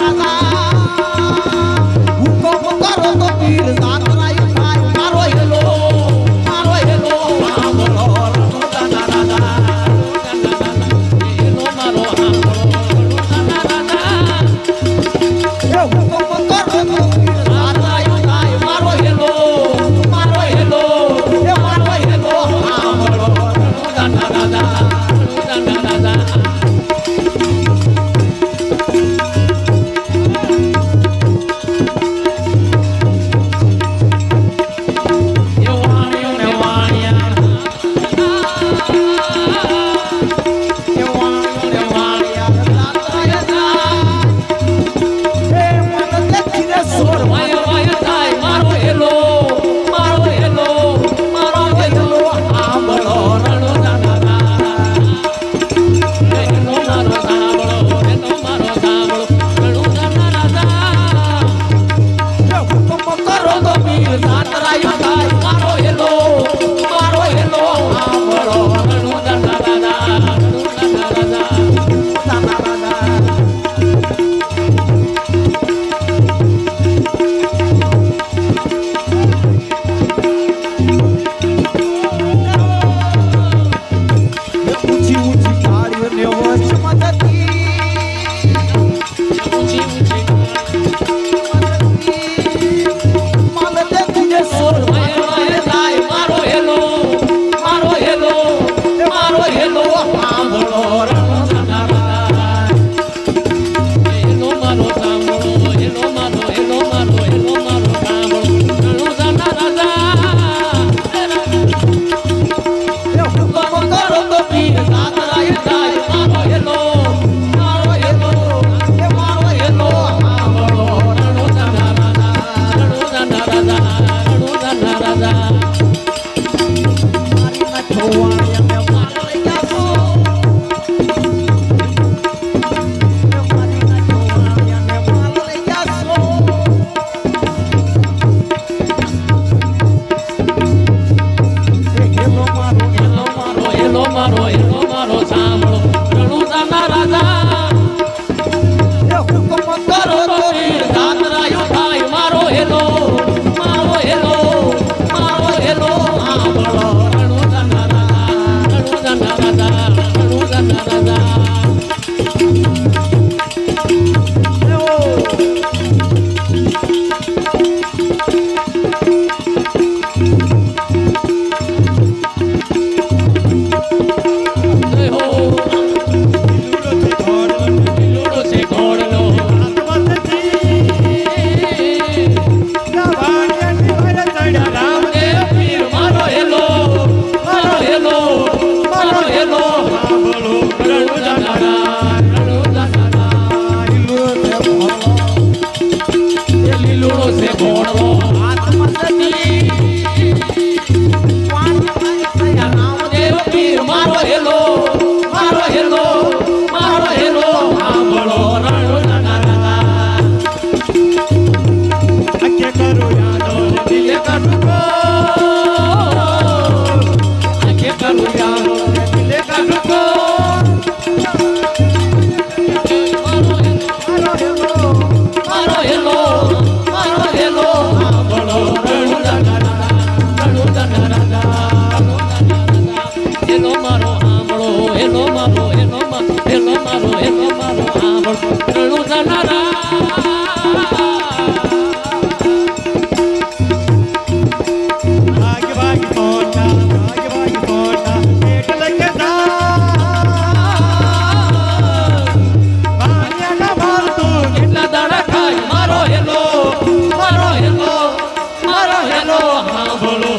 Bye-bye. પીર મારો એનો મારો એનો મારો એનો મારો એનો મારો આવળ રણું જનારા મારો હેલો મારો હેલો હા બોલો.